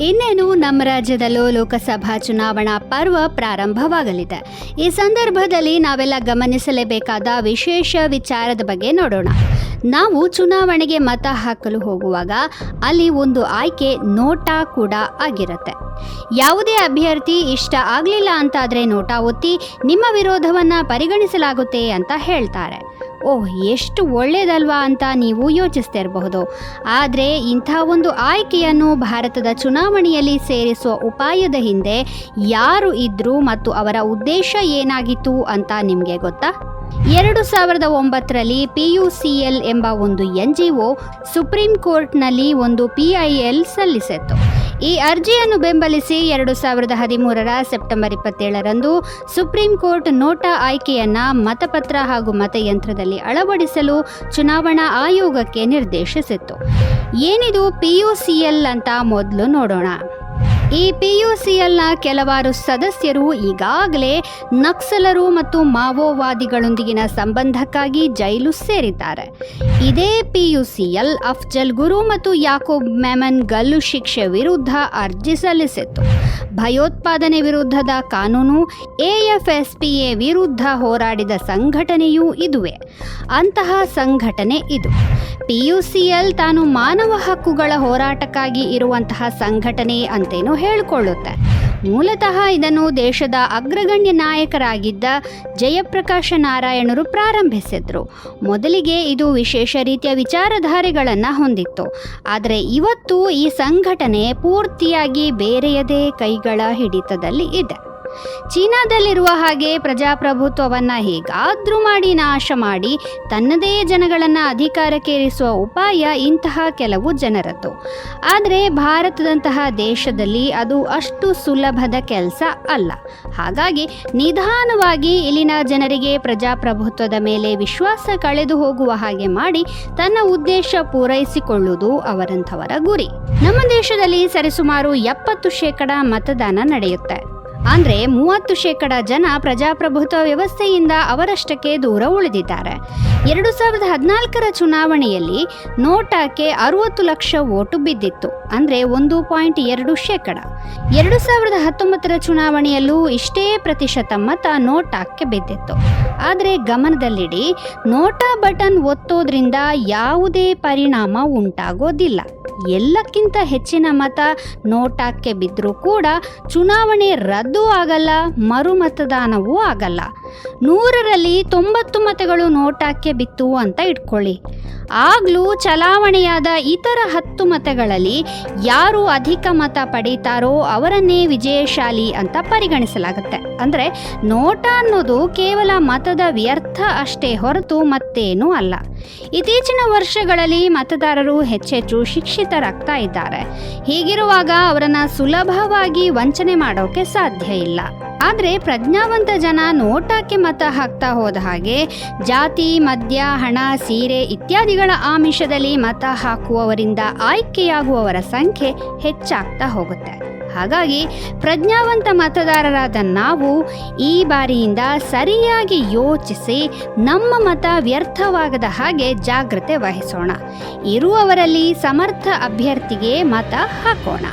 ಇನ್ನೇನು ನಮ್ಮ ರಾಜ್ಯದಲ್ಲೂ ಲೋಕಸಭಾ ಚುನಾವಣಾ ಪರ್ವ ಪ್ರಾರಂಭವಾಗಲಿದೆ. ಈ ಸಂದರ್ಭದಲ್ಲಿ ನಾವೆಲ್ಲ ಗಮನಿಸಲೇಬೇಕಾದ ವಿಶೇಷ ವಿಚಾರದ ಬಗ್ಗೆ ನೋಡೋಣ. ನಾವು ಚುನಾವಣೆಗೆ ಮತ ಹಾಕಲು ಹೋಗುವಾಗ ಅಲ್ಲಿ ಒಂದು ಆಯ್ಕೆ ನೋಟಾ ಕೂಡ ಆಗಿರುತ್ತೆ. ಯಾವುದೇ ಅಭ್ಯರ್ಥಿ ಇಷ್ಟ ಆಗಲಿಲ್ಲ ಅಂತಾದರೆ ನೋಟಾ ಒತ್ತಿ ನಿಮ್ಮ ವಿರೋಧವನ್ನು ಪರಿಗಣಿಸಲಾಗುತ್ತೆ ಅಂತ ಹೇಳ್ತಾರೆ. ಓಹ್, ಎಷ್ಟು ಒಳ್ಳೇದಲ್ವಾ ಅಂತ ನೀವು ಯೋಚಿಸ್ತಾ ಇರಬಹುದು ಆದರೆ ಇಂಥ ಒಂದು ಆಯ್ಕೆಯನ್ನು ಭಾರತದ ಚುನಾವಣೆಯಲ್ಲಿ ಸೇರಿಸುವ ಉಪಾಯದ ಹಿಂದೆ ಯಾರು ಇದ್ದರು ಮತ್ತು ಅವರ ಉದ್ದೇಶ ಏನಾಗಿತ್ತು ಅಂತ ನಿಮಗೆ ಗೊತ್ತಾ? ಎರಡು ಸಾವಿರದ ಒಂಬತ್ತರಲ್ಲಿ ಪಿ ಯು ಸಿ ಎಲ್ ಎಂಬ ಒಂದು ಎನ್ ಜಿ ಒ ಸುಪ್ರೀಂ ಕೋರ್ಟ್ನಲ್ಲಿ ಒಂದು ಪಿ ಐ ಎಲ್ ಸಲ್ಲಿಸಿತ್ತು. ಈ ಅರ್ಜಿಯನ್ನು ಬೆಂಬಲಿಸಿ ಎರಡು ಸಾವಿರದ ಹದಿಮೂರರ ಸೆಪ್ಟೆಂಬರ್ ಇಪ್ಪತ್ತೇಳರಂದು ಸುಪ್ರೀಂ ಕೋರ್ಟ್ ನೋಟಾ ಆಯ್ಕೆಯನ್ನ ಮತಪತ್ರ ಹಾಗೂ ಮತಯಂತ್ರದಲ್ಲಿ ಅಳವಡಿಸಲು ಚುನಾವಣಾ ಆಯೋಗಕ್ಕೆ ನಿರ್ದೇಶಿಸಿತ್ತು. ಏನಿದು ಪಿಯುಸಿಎಲ್ ಅಂತ ಮೊದಲು ನೋಡೋಣ. ಈ ಪಿ ಯು ಸಿ ಎಲ್ನ ಕೆಲವಾರು ಸದಸ್ಯರು ಈಗಾಗಲೇ ನಕ್ಸಲರು ಮತ್ತು ಮಾವೋವಾದಿಗಳೊಂದಿಗಿನ ಸಂಬಂಧಕ್ಕಾಗಿ ಜೈಲು ಸೇರಿದ್ದಾರೆ. ಇದೇ P U C L Afzal Guru ಮತ್ತು ಯಾಕೋಬ್ ಮೆಮನ್ ಗಲ್ಲು ಶಿಕ್ಷೆ ವಿರುದ್ಧ ಅರ್ಜಿ ಸಲ್ಲಿಸಿತ್ತು. ಭಯೋತ್ಪಾದನೆ ವಿರುದ್ಧದ ಕಾನೂನು, ಎಎಫ್ಎಸ್ಪಿಎ ವಿರುದ್ಧ ಹೋರಾಡಿದ ಸಂಘಟನೆಯೂ ಇದುವೆ. ಅಂತಹ ಸಂಘಟನೆ ಇದು. ಪಿಯುಸಿಎಲ್ ತಾನು ಮಾನವ ಹಕ್ಕುಗಳ ಹೋರಾಟಕ್ಕಾಗಿ ಇರುವಂತಹ ಸಂಘಟನೆ ಅಂತೇನು ಹೇಳಿಕೊಳ್ಳುತ್ತೆ. ಮೂಲತಃ ಇದನ್ನು ದೇಶದ ಅಗ್ರಗಣ್ಯ ನಾಯಕರಾಗಿದ್ದ ಜಯಪ್ರಕಾಶ ನಾರಾಯಣರು ಪ್ರಾರಂಭಿಸಿದ್ರು. ಮೊದಲಿಗೆ ಇದು ವಿಶೇಷ ರೀತಿಯ ವಿಚಾರಧಾರೆಗಳನ್ನು ಹೊಂದಿತ್ತು. ಆದರೆ ಇವತ್ತು ಈ ಸಂಘಟನೆ ಪೂರ್ತಿಯಾಗಿ ಬೇರೆಯದೇ ಕೈಗಳ ಹಿಡಿತದಲ್ಲಿ ಇದೆ. ಚೀನಾದಲ್ಲಿರುವ ಹಾಗೆ ಪ್ರಜಾಪ್ರಭುತ್ವವನ್ನು ಹೇಗಾದರೂ ಮಾಡಿ ನಾಶ ಮಾಡಿ ತನ್ನದೇ ಜನಗಳನ್ನು ಅಧಿಕಾರಕ್ಕೇರಿಸುವ ಉಪಾಯ ಇಂತಹ ಕೆಲವು ಜನರದ್ದು. ಆದರೆ ಭಾರತದಂತಹ ದೇಶದಲ್ಲಿ ಅದು ಅಷ್ಟು ಸುಲಭದ ಕೆಲಸ ಅಲ್ಲ. ಹಾಗಾಗಿ ನಿಧಾನವಾಗಿ ಇಲ್ಲಿನ ಜನರಿಗೆ ಪ್ರಜಾಪ್ರಭುತ್ವದ ಮೇಲೆ ವಿಶ್ವಾಸ ಕಳೆದು ಹೋಗುವ ಹಾಗೆ ಮಾಡಿ ತನ್ನ ಉದ್ದೇಶ ಪೂರೈಸಿಕೊಳ್ಳುವುದು ಅವರಂಥವರ ಗುರಿ. ನಮ್ಮ ದೇಶದಲ್ಲಿ ಸರಿಸುಮಾರು ಎಪ್ಪತ್ತು ಶೇಕಡ ಮತದಾನ ನಡೆಯುತ್ತೆ. ಅಂದ್ರೆ ಮೂವತ್ತು ಶೇಕಡ ಜನ ಪ್ರಜಾಪ್ರಭುತ್ವ ವ್ಯವಸ್ಥೆಯಿಂದ ಅವರಷ್ಟಕ್ಕೆ ದೂರ ಉಳಿದಿದ್ದಾರೆ. ಎರಡು ಸಾವಿರದ ಹದಿನಾಲ್ಕರ ಚುನಾವಣೆಯಲ್ಲಿ ನೋಟಾಕ್ಕೆ ಅರುವತ್ತು ಲಕ್ಷ ಓಟು ಬಿದ್ದಿತ್ತು, ಅಂದ್ರೆ ಒಂದು ಪಾಯಿಂಟ್ ಎರಡು ಶೇಕಡ. ಎರಡು ಸಾವಿರದ ಹತ್ತೊಂಬತ್ತರ ಚುನಾವಣೆಯಲ್ಲೂ ಇಷ್ಟೇ ಪ್ರತಿಶತ ಮತ ನೋಟಾಕ್ಕೆ ಬಿದ್ದಿತ್ತು. ಆದರೆ ಗಮನದಲ್ಲಿಡಿ, ನೋಟಾ ಬಟನ್ ಒತ್ತೋದ್ರಿಂದ ಯಾವುದೇ ಪರಿಣಾಮ ಉಂಟಾಗೋದಿಲ್ಲ. ಎಲ್ಲಕ್ಕಿಂತ ಹೆಚ್ಚಿನ ಮತ ನೋಟಾಕ್ಕೆ ಬಿದ್ದರೂ ಕೂಡ ಚುನಾವಣೆ ರದ್ದು ಆಗಲ್ಲ ಮರು ಮತದಾನವೂ ಆಗಲ್ಲ. ನೂರರಲ್ಲಿ ತೊಂಬತ್ತು ಮತಗಳು ನೋಟಾಕ್ಕೆ ಬಿತ್ತು ಅಂತ ಇಟ್ಕೊಳ್ಳಿ. ಆಗಲೂ ಚಲಾವಣೆಯಾದ ಇತರ ಹತ್ತು ಮತಗಳಲ್ಲಿ ಯಾರು ಅಧಿಕ ಮತ ಪಡೀತಾರೋ ಅವರನ್ನೇ ವಿಜಯಶಾಲಿ ಅಂತ ಪರಿಗಣಿಸಲಾಗುತ್ತೆ. ಅಂದರೆ ನೋಟ ಅನ್ನೋದು ಕೇವಲ ಮತದ ವ್ಯರ್ಥ ಅಷ್ಟೇ ಹೊರತು ಮತ್ತೇನೂ ಅಲ್ಲ. ಇತ್ತೀಚಿನ ವರ್ಷಗಳಲ್ಲಿ ಮತದಾರರು ಹೆಚ್ಚೆಚ್ಚು ಶಿಕ್ಷಿತರಾಗ್ತಾ ಇದ್ದಾರೆ. ಹೀಗಿರುವಾಗ ಅವರನ್ನು ಸುಲಭವಾಗಿ ವಂಚನೆ ಮಾಡೋಕೆ ಸಾಧ್ಯ ಇಲ್ಲ. ಆದರೆ ಪ್ರಜ್ಞಾವಂತ ಜನ ನೋಟಕ್ಕೆ ಮತ ಹಾಕ್ತಾ ಹೋದ ಹಾಗೆ ಜಾತಿ, ಮದ್ಯ, ಹಣ, ಸೀರೆ ಇತ್ಯಾದಿಗಳ ಆಮಿಷದಲ್ಲಿ ಮತ ಹಾಕುವವರಿಂದ ಆಯ್ಕೆಯಾಗುವವರ ಸಂಖ್ಯೆ ಹೆಚ್ಚಾಗ್ತಾ ಹೋಗುತ್ತೆ. ಹಾಗಾಗಿ ಪ್ರಜ್ಞಾವಂತ ಮತದಾರರಾದ ನಾವು ಈ ಬಾರಿಯಿಂದ ಸರಿಯಾಗಿ ಯೋಚಿಸಿ ನಮ್ಮ ಮತ ವ್ಯರ್ಥವಾಗದ ಹಾಗೆ ಜಾಗ್ರತೆ ವಹಿಸೋಣ. ಇರುವವರಲ್ಲಿ ಸಮರ್ಥ ಅಭ್ಯರ್ಥಿಗೆ ಮತ ಹಾಕೋಣ.